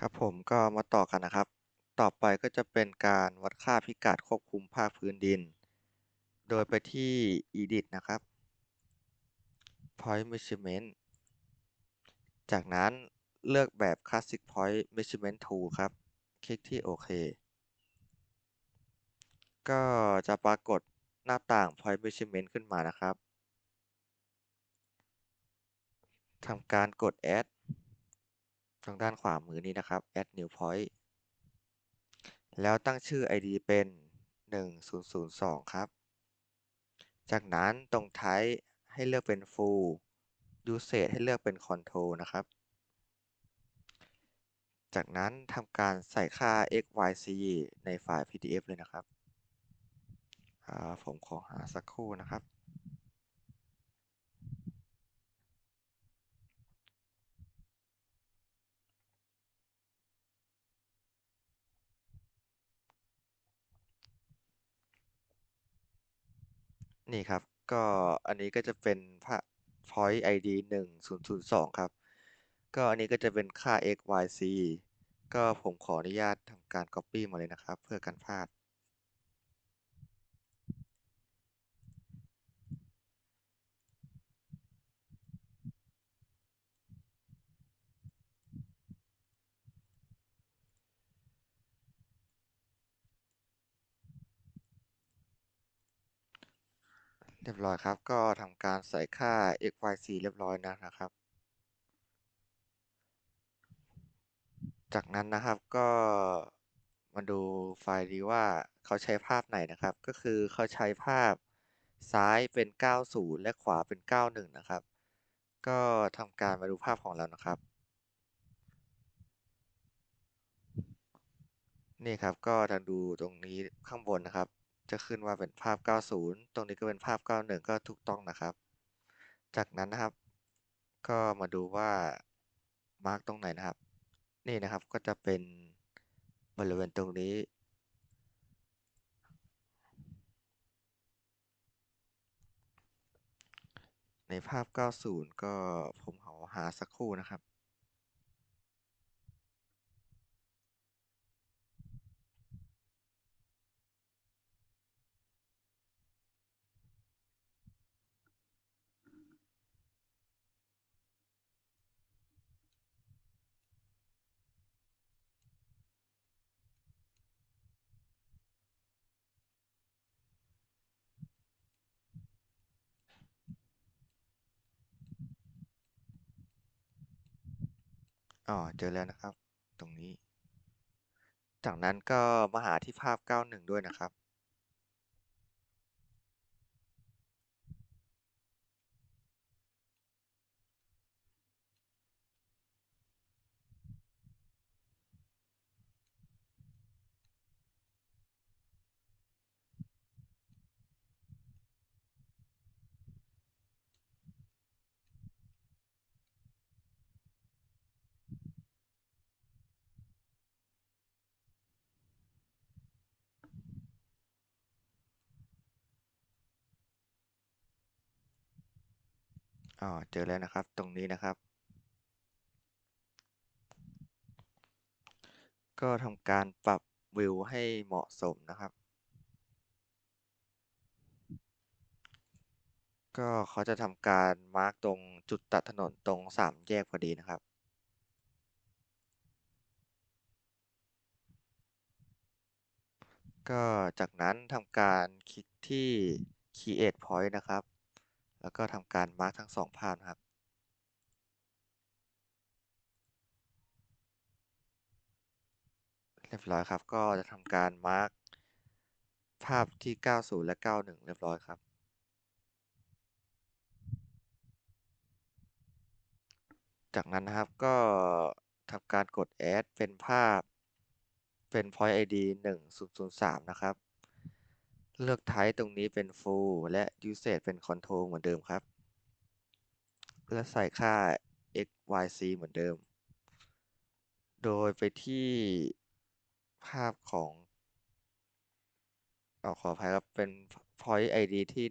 ครับผมก็มาต่อกันนะครับ ต่อไปก็จะเป็นการวัดค่าพิกัดควบคุมภาคพื้นดิน โดยไปที่ edit นะครับ point measurement จากนั้นเลือกแบบ classic point measurement tool ครับ คลิกที่โอเค ก็จะปรากฏหน้าต่าง point measurement ขึ้นมานะครับทำการกด add ทางด้านขวามือนี้นะครับ add new point แล้วตั้งชื่อ ID เป็น 1002 ครับ จากนั้นตรง type ให้เลือกเป็น full usage ให้เลือกเป็น control นะครับ จากนั้นทำการใส่ค่า x y z ในไฟล์ pdf เลยนะครับ ผมขอหาสักครู่นะครับ นี่ครับ ก็อันนี้ก็จะเป็นพ point id 1002 ครับ ก็อันนี้ก็จะเป็นค่า x y z ก็ผมขออนุญาตทำการ copy มาเลยนะครับ เพื่อกันพลาด เรียบร้อยครับ ก็ทำการใส่ค่า x y z เรียบร้อยนะนะครับ จากนั้นนะครับก็มาดูไฟล์ดีว่าเขาใช้ภาพไหนนะครับ ก็คือเขาใช้ภาพซ้ายเป็น 90 และขวาเป็น 91 นะครับ ก็ทำการมาดูภาพของเรานะครับ นี่ครับก็ทางดูตรงนี้ข้างบนนะครับ จะขึ้นว่าเป็นภาพ 90 ตรงนี้ก็เป็นภาพ 91 ก็ถูกต้องนะครับ จากนั้นนะครับ ก็มาดูว่ามาร์กตรงไหนนะครับ นี่นะครับก็จะเป็นบริเวณตรงนี้ ในภาพ 90 ก็ผมขอหาสักครู่นะครับ อ๋อเจอแล้วนะครับ ตรงนี้ จากนั้นก็มาหาที่ภาพ 91 ด้วยนะครับ อ๋อเจอแล้วนะครับ ตรงนี้นะครับ ก็ทำการปรับวิวให้เหมาะสมนะครับ ก็เขาจะทำการมาร์กตรงจุดตัดถนนตรงสามแยกพอดีนะครับก็จากนั้นทำการคลิกที่ create point นะครับ แล้วก็ทำการมาร์กทั้งสองภาพนะครับ เรียบร้อยครับ ก็จะทำการมาร์กภาพที่ 90 และ 91 เรียบร้อยครับ จากนั้นนะครับก็ทำการกด add เป็นภาพเป็น point id 1003 นะครับ เลือก type ตรงนี้เป็น full และ usage เป็น control เหมือนเดิมครับ และใส่ค่า x y c เหมือนเดิม โดยไปที่ภาพของอขออภัยครับ เป็น point id ที่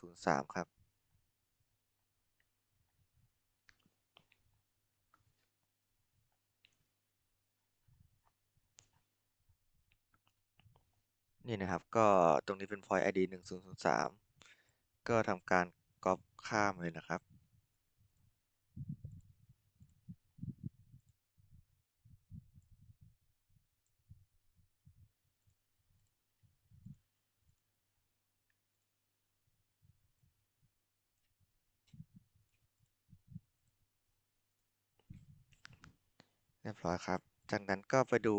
1003 ครับ นี่นะครับ ก็ตรงนี้เป็น point id หนึ่งศูนย์ศูนย์สามก็ทำการก๊อปข้ามเลยนะครับ เรียบร้อยครับ จากนั้นก็ไปดู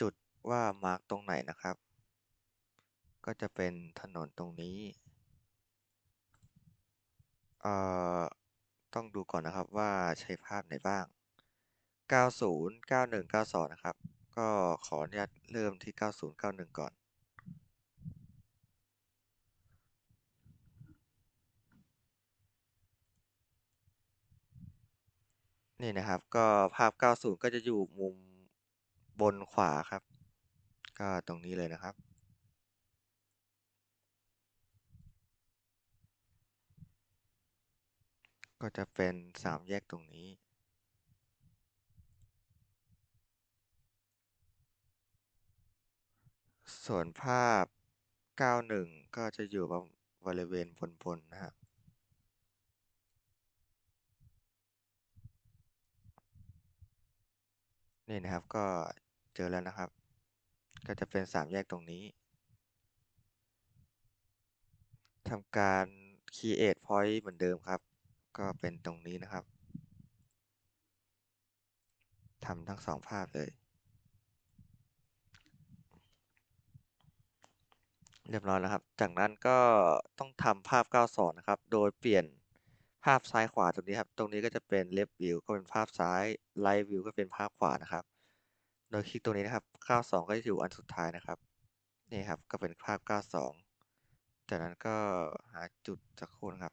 จุดว่ามาร์กตรงไหนนะครับ ก็จะเป็นถนนตรงนี้ เอ่อ ต้องดูก่อนนะครับว่าใช้ภาพไหนบ้าง 90 91 92 นะครับ ก็ขออนุญาตเริ่มที่ 90 91 ก่อน นี่นะครับก็ภาพ 90 ก็จะอยู่มุมบนขวาครับ ก็ตรงนี้เลยนะครับ ก็จะเป็นสามแยกตรงนี้ส่วนภาพ 91 ก็จะอยู่บริเวณบนๆนะครับ นี่นะครับก็เจอแล้วนะครับ ก็จะเป็นสามแยกตรงนี้ ทำการ create point เหมือนเดิมครับ ก็เป็นตรงนี้นะครับทำทั้งสองภาพเลย เรียบร้อยแล้วครับ จากนั้นก็ต้องทำภาพ92นะครับ โดยเปลี่ยนภาพซ้ายขวาตรงนี้ครับ ตรงนี้ก็จะเป็น left view ก็เป็นภาพซ้าย right view ก็เป็นภาพขวานะครับ โดยคลิกตรงนี้นะครับ 92 ก็จะอยู่อันสุดท้ายนะครับ นี่ครับ ก็เป็นภาพ 92 จากนั้นก็หาจุดสักครู่นครับ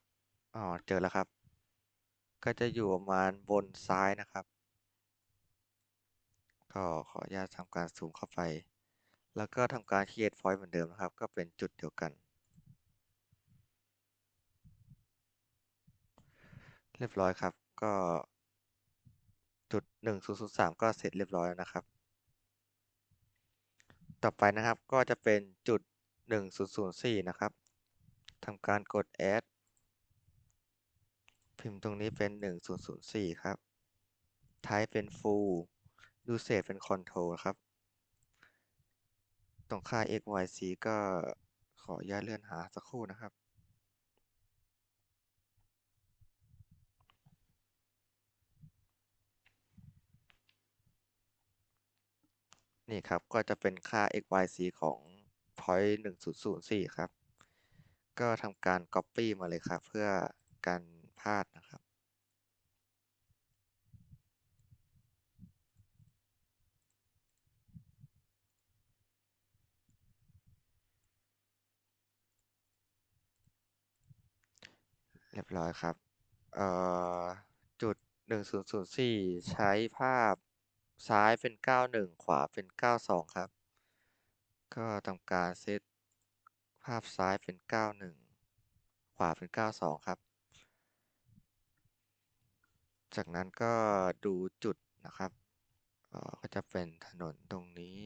อ๋อ เจอแล้วครับ ก็จะอยู่ประมาณบนซ้ายนะครับ ก็ขออนุญาตทำการซูมเข้าไป แล้วก็ทำการ create point เหมือนเดิมนะครับ ก็เป็นจุดเดียวกัน เรียบร้อยครับ ก็จุด1003 ก็เสร็จเรียบร้อยแล้วนะครับ ต่อไปนะครับก็จะเป็นจุด1004 นะครับทำการกด add พิมพ์ตรงนี้เป็น 1004 ครับ type เป็น full usage เป็น control ครับ ตรงค่า x y z ก็ขออนุญาตเลื่อนหาสักครู่นะครับนี่ครับ ก็จะเป็นค่า x y z ของ point 1004 ครับ ก็ทำการ copy มาเลยครับ เพื่อการาดนะครับเรียบร้อยครับ เอ่อ จุด 1004 ใช้ภาพซ้ายเป็น 91 ขวาเป็น 92 ครับ ก็ทำการเซตภาพซ้ายเป็น 91 ขวาเป็น 92 ครับ จากนั้นก็ดูจุดนะครับก็จะเป็นถนนตรงนี้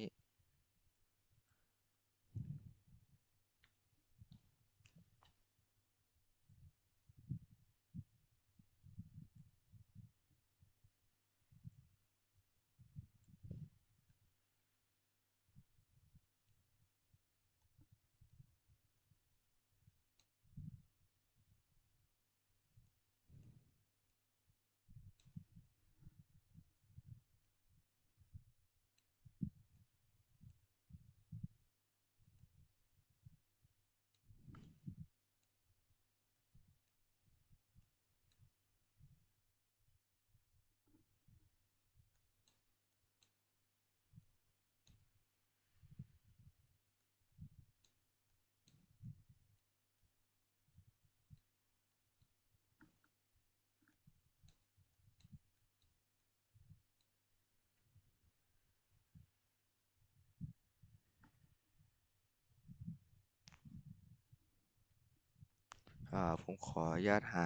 ผมขออนุญาตหา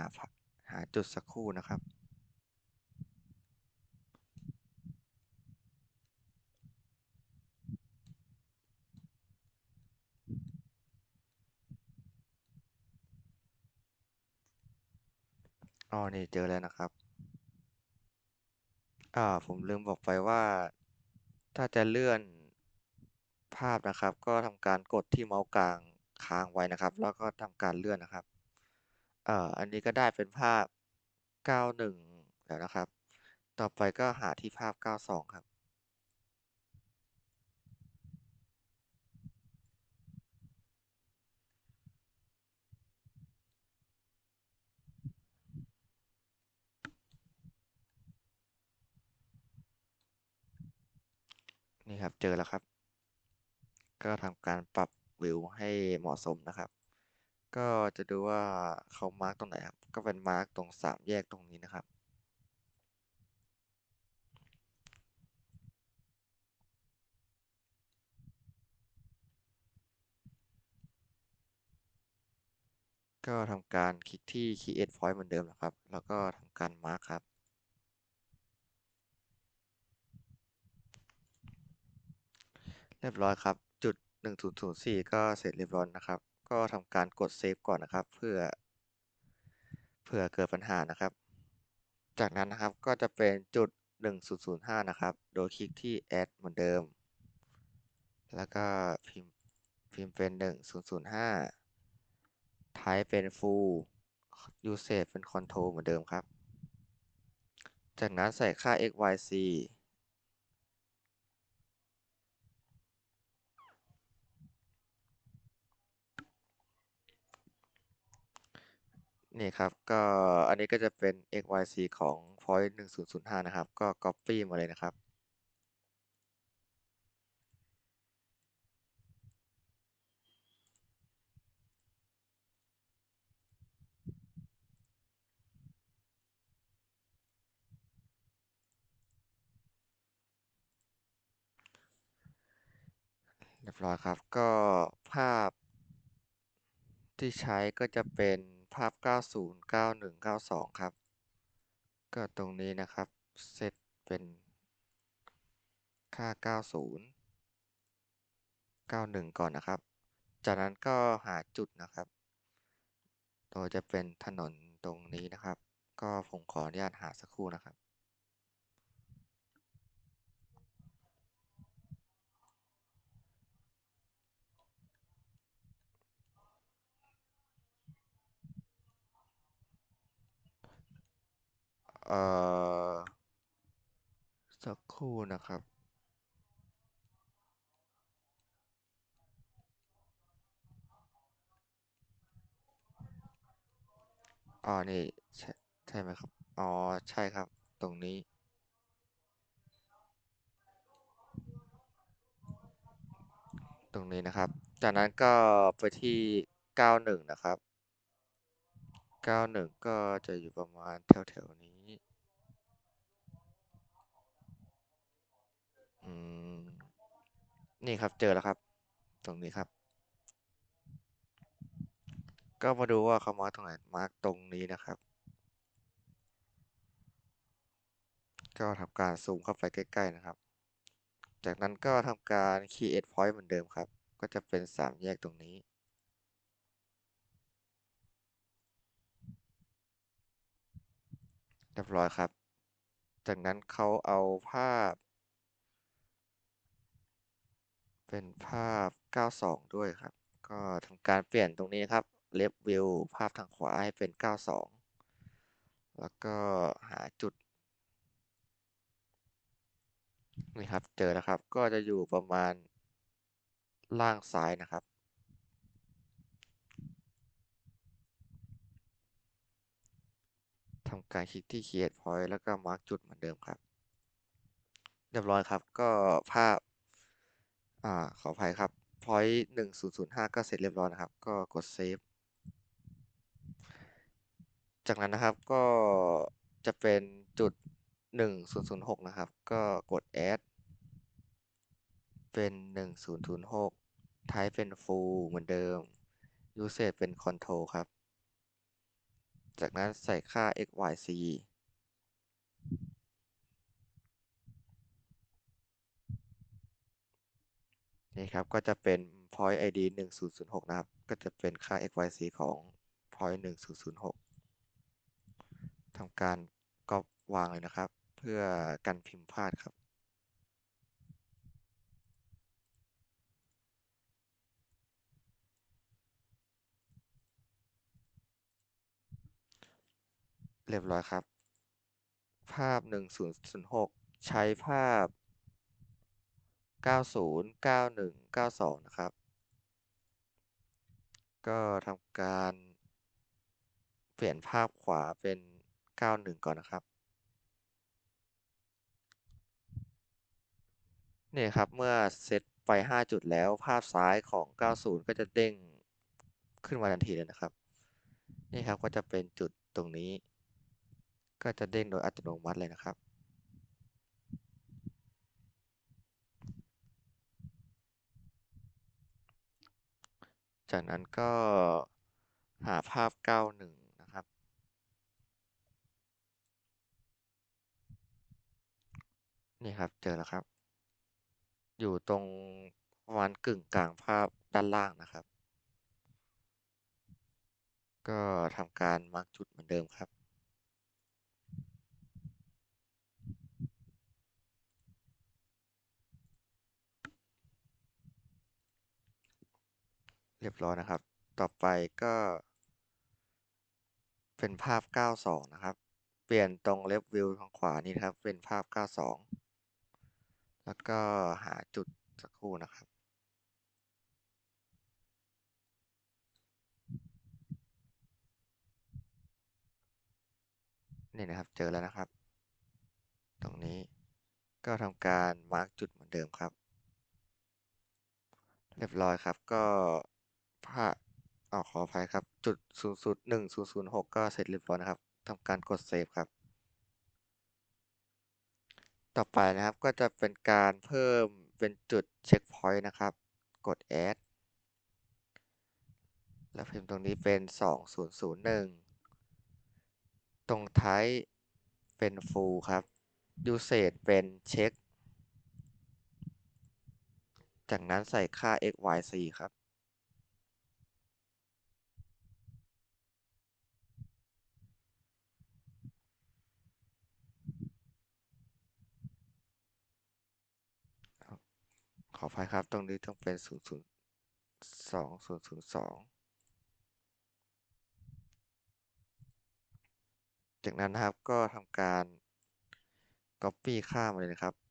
หาจุดสักครู่นะครับ อ๋อ นี่เจอแล้วนะครับ อ่า ผมลืมบอกไปว่า ถ้าจะเลื่อนภาพนะครับ ก็ทำการกดที่เมาส์กลางค้างไว้นะครับ แล้วก็ทำการเลื่อนนะครับ เอ่ออันนี้ก็ได้เป็นภาพ 91 แล้วนะครับ ต่อไปก็หาที่ภาพ 92 ครับ นี่ครับ เจอแล้วครับ ก็ทำการปรับวิวให้เหมาะสมนะครับ ก็จะดูว่าเขามาร์กตรงไหนครับ ก็เป็นมาร์กตรงสามแยกตรงนี้นะครับ ก็ทำการคลิกที่ create point เหมือนเดิมนะครับ แล้วก็ทำการมาร์กครับเรียบร้อยครับ จุด 1004 ก็เสร็จเรียบร้อยนะครับ ก็ทำการกดเซฟก่อนนะครับ เพื่อเผื่อเกิดปัญหานะครับ จากนั้นนะครับก็จะเป็นจุด 1005 นะครับ โดยคลิกที่ add เหมือนเดิม แล้วก็พิมพ์พิมพ์เป็น 1005 type เป็น full usage เป็น control เหมือนเดิมครับ จากนั้นใส่ค่า x นี่ครับ ก็อันนี้ก็จะเป็น x y z ของ point 1005นะครับ ก็ copy มาเลยนะครับ เรียบร้อยครับ ก็ภาพที่ใช้ก็จะเป็น ภาพ90 91 92ครับ ก็ตรงนี้นะครับเซตเป็นค่า90 91ก่อนนะครับ จากนั้นก็หาจุดนะครับโดยจะเป็นถนนตรงนี้นะครับ ก็ผมขออนุญาตหาสักครู่นะครับ เอ่อ สักครู่นะครับ อ๋อ นี่ ใช่ใช่ไหมครับ อ๋อ ใช่ครับ ตรงนี้ ตรงนี้นะครับ จากนั้นก็ไปที่ 91 นะครับ 91 ก็จะอยู่ประมาณแถวๆนี้ อืมนี่ครับเจอแล้วครับ ตรงนี้ครับ ก็มาดูว่าเขามาร์กตรงไหนมาร์กตรงนี้นะครับ ก็ทำการซูมเข้าไปใกล้ ๆ นะครับ จากนั้นก็ทำการ create point เหมือนเดิมครับ ก็จะเป็นสามแยกตรงนี้เรียบร้อยครับ จากนั้นเขาเอาภาพ เป็นภาพ 92 ด้วยครับ ก็ทำการเปลี่ยนตรงนี้ครับ left view ภาพทางขวาให้เป็น 92 แล้วก็หาจุด นี่ครับ เจอแล้วครับ ก็จะอยู่ประมาณล่างซ้ายนะครับ ทำการคลิกที่ create point แล้วก็มาร์กจุดเหมือนเดิมครับ เรียบร้อยครับ ก็ภาพ อ่า ขออภัยครับ point 1005ก็เสร็จเรียบร้อยนะครับ ก็กดเซฟ จากนั้นนะครับก็จะเป็นจุด1006นย์ศูนย์หกนะครับ ก็กด add เป็น1006 type เป็น full เหมือนเดิม usage เป็น control ครับ จากนั้นใส่ค่า x y z นี่ครับก็จะเป็น point id 1006 นะครับ ก็จะเป็นค่า x y z ของ point 1006ทำการก๊อปวางเลยนะครับ เพื่อกันพิมพ์พลาดครับเรียบร้อยครับ ภาพ 1006 ใช้ภาพ 90 91 92 นะครับ ก็ทำการเปลี่ยนภาพขวาเป็น 91 ก่อนนะครับ นี่ครับ เมื่อเซตไป 5 จุดแล้วภาพซ้ายของ 90 ก็จะเด้งขึ้นมาทันทีเลยนะครับ นี่ครับก็จะเป็นจุดตรงนี้ ก็จะเด้งโดยอัตโนมัติเลยนะครับ จากนั้นก็หาภาพ 91 นะครับ นี่ครับเจอแล้วครับ อยู่ตรงวันกึ่งกลางภาพด้านล่างนะครับ ก็ทำการมาร์กจุดเหมือนเดิมครับ รียบร้อยนะครับ ต่อไปก็ เป็นภาพ 92 นะครับ เปลี่ยนตรง left view ทางขวานี้ครับ เป็นภาพ 92 แล้วก็หาจุดสักครู่นะครับนี่นะครับ เจอแล้วนะครับ ตรงนี้ก็ทำการมาร์กจุดเหมือนเดิมครับ เรียบร้อยครับ ก็ ภาพอ๋อขออภัยครับ จุด001 006ก็เสร็จเรียบร้อยนะครับทำการกดเซฟครับ ต่อไปนะครับก็จะเป็นการเพิ่มเป็นจุดเช็คพอยต์นะครับ กด add แล้วพิมพ์ตรงนี้เป็น 2001 ตรงท้ายเป็น full ครับ usage เป็นเช็ค จากนั้นใส่ค่า x y z ครับ ขออภัยครับ ตรงนี้ต้องเป็น 0 0 2 0 0 2 จากนั้นนะครับก็ทำการ Copy ค่ามาเลยนะครับ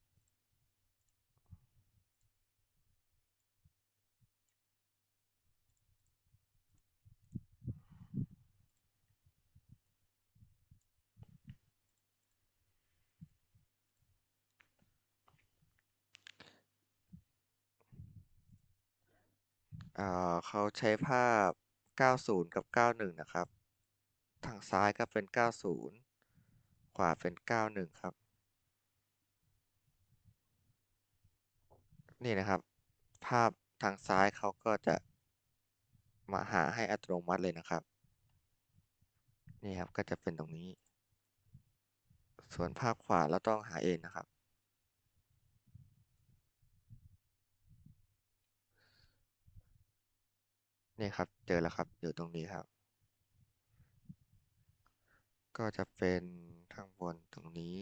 อ่าเขาใช้ภาพ 90 กับ 91 นะครับ ทางซ้ายก็เป็น 90 ขวาเป็น 91 ครับ นี่นะครับ ภาพทางซ้ายเขาก็จะมาหาให้อัตโนมัติเลยนะครับ นี่ครับก็จะเป็นตรงนี้ ส่วนภาพขวาเราต้องหาเองนะครับ นี่ครับ เจอแล้วครับ อยู่ตรงนี้ครับ ก็จะเป็นข้างบนตรงนี้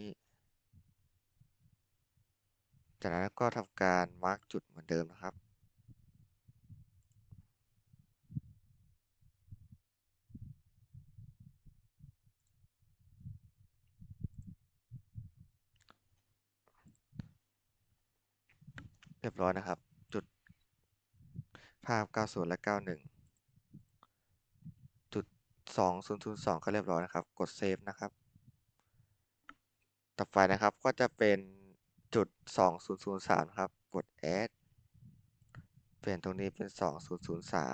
จากนั้นก็ทำการมาร์กจุดเหมือนเดิมนะครับเรียบร้อยนะครับ จุดภาพ 90 และ 91 ด2002ก็เรียบร้อยนะครับ กดเซฟนะครับ ต่อไปนะครับก็จะเป็นจุด2003ครับ กด add เปลี่ยนตรงนี้เป็น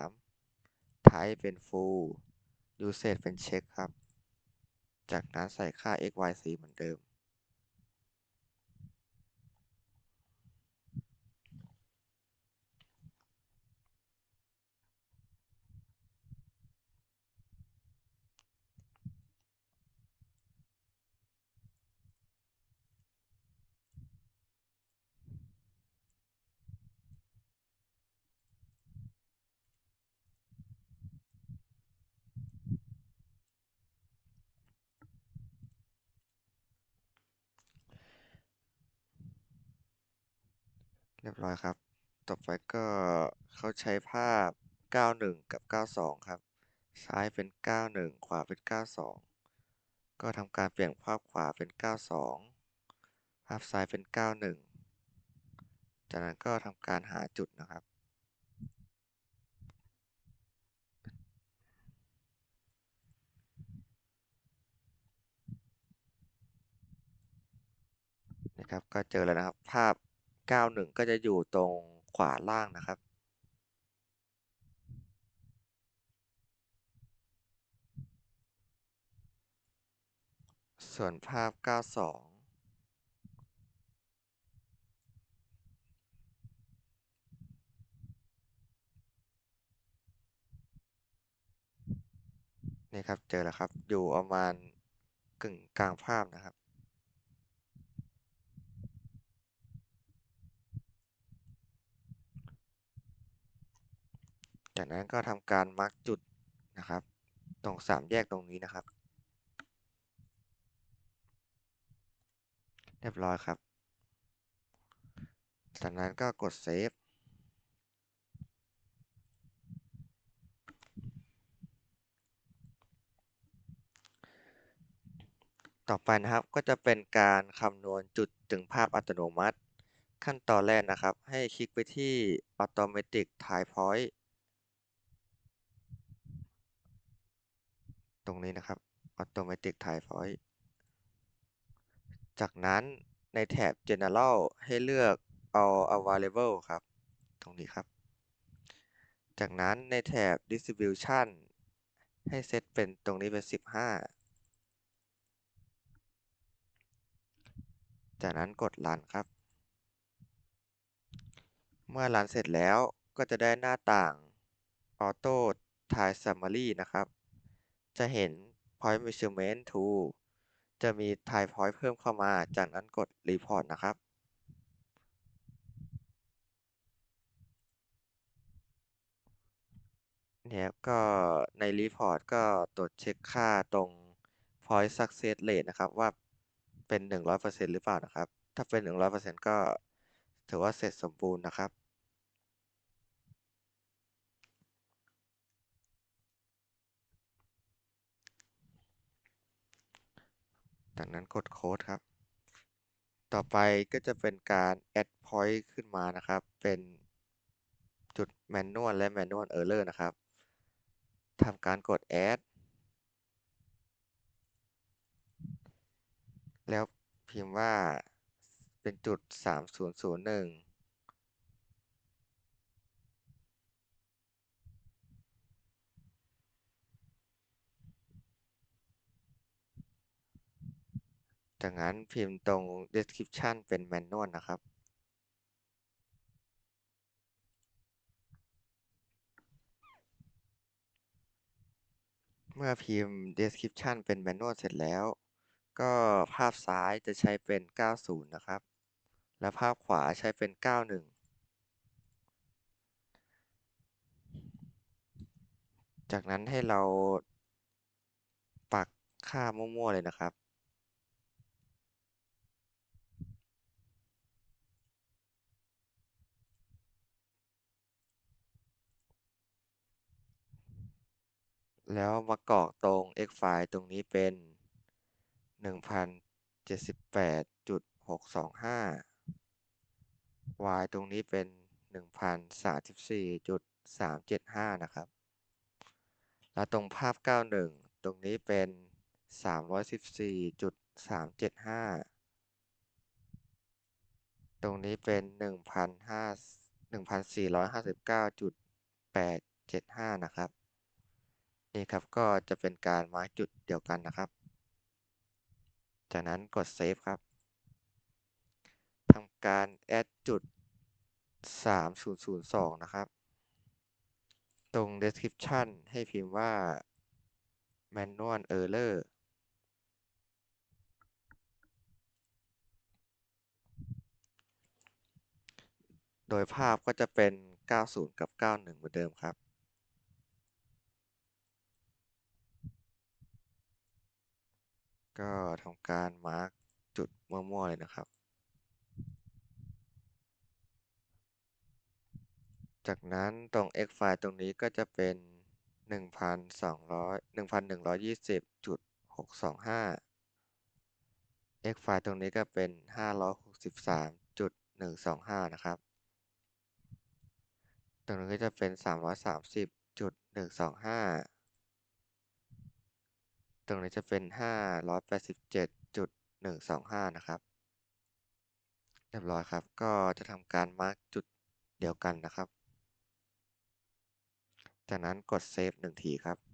2003 type เป็น full usage เป็น check ครับ จากนั้นใส่ค่า x y c เหมือนเดิม ร้อยครับ ต่อไปก็เขาใช้ภาพ 91 กับ 92 ครับ ซ้ายเป็น 91 ขวาเป็น 92 ก็ทำการเปลี่ยนภาพขวาเป็น 92 ภาพซ้ายเป็น 91 จากนั้นก็ทำการหาจุดนะครับนะครับก็เจอแล้วนะครับภาพ 91 ก็จะอยู่ตรงขวาล่างนะครับ ส่วนภาพ 92นี่ครับ เจอแล้วครับ อยู่ประมาณกึ่งกลางภาพนะครับ จากนั้นก็ทำการมาร์กจุดนะครับ ตรงสามแยกตรงนี้นะครับ เรียบร้อยครับ จากนั้นก็กดเซฟต่อไปนะครับก็จะเป็นการคำนวณจุดถึงภาพอัตโนมัติ ขั้นตอนแรกนะครับ ให้คลิกไปที่ Automatic Tie Point ตรงนี้นะครับ Automatic Tie Point จากนั้นในแถบ General ให้เลือก All Available ครับ ตรงนี้ครับ จากนั้นในแถบ Distribution ให้เซตเป็นตรงนี้เป็น 15 จากนั้นกด Run ครับ เมื่อ Run เสร็จแล้วก็จะได้หน้าต่าง Auto Tie Summary นะครับ จะเห็น Point Measurement Tool จะมี Tie Point เพิ่มเข้ามา จากนั้นกด Report นะครับ เนี่ยก็ใน Report ก็ตรวจเช็คค่าตรง Point Success Rate นะครับว่าเป็น 100%หรือเปล่านะครับ ถ้าเป็น 100%ก็ถือว่าเสร็จสมบูรณ์นะครับ จากนั้นกดโค้ดครับ ต่อไปก็จะเป็นการ add point ขึ้นมานะครับ เป็นจุด manual และ manual error นะครับทำการกด add แล้วพิมพ์ว่าเป็นจุด 3001 จากนั้นพิมพ์ตรง description เป็น manual นะครับ เมื่อพิมพ์ description เป็น manual เสร็จแล้ว ก็ภาพซ้ายจะใช้เป็น 90 นะครับ และภาพขวาใช้เป็น 91จากนั้นให้เราปักค่ามั่วๆเลยนะครับ แล้วมากรอกตรง x file ตรงนี้เป็น 1078.625 y ตรงนี้เป็น 1034.375 นะครับ แล้วตรงภาพ 91 ตรงนี้เป็น 314.375 ตรงนี้เป็น1,459.875 นะครับ นี่ครับก็จะเป็นการมาจุดเดียวกันนะครับ จากนั้นกดเซฟครับทำการ add จุด 3002 นะครับ ตรง description ให้พิมพ์ว่า manual error โดยภาพก็จะเป็น 90 กับ 91 เหมือนเดิมครับ ก็ทำการมาร์กจุดมั่วๆเลยนะครับ จากนั้นตรง x ไฟล์ตรงนี้ก็จะเป็น 1,200 1,120.625 x ไฟล์ตรงนี้ก็เป็น 563.125 นะครับ ตรงนี้ก็จะเป็น 330.125 ตรงนี้จะเป็นห้าร้อยแปดสิบเจ็ดจุดหนึ่งสองห้านะครับเรียบร้อยครับ ก็จะทำการมาร์กจุดเดียวกันนะครับ จากนั้นกดเซฟหนึ่งทีครับ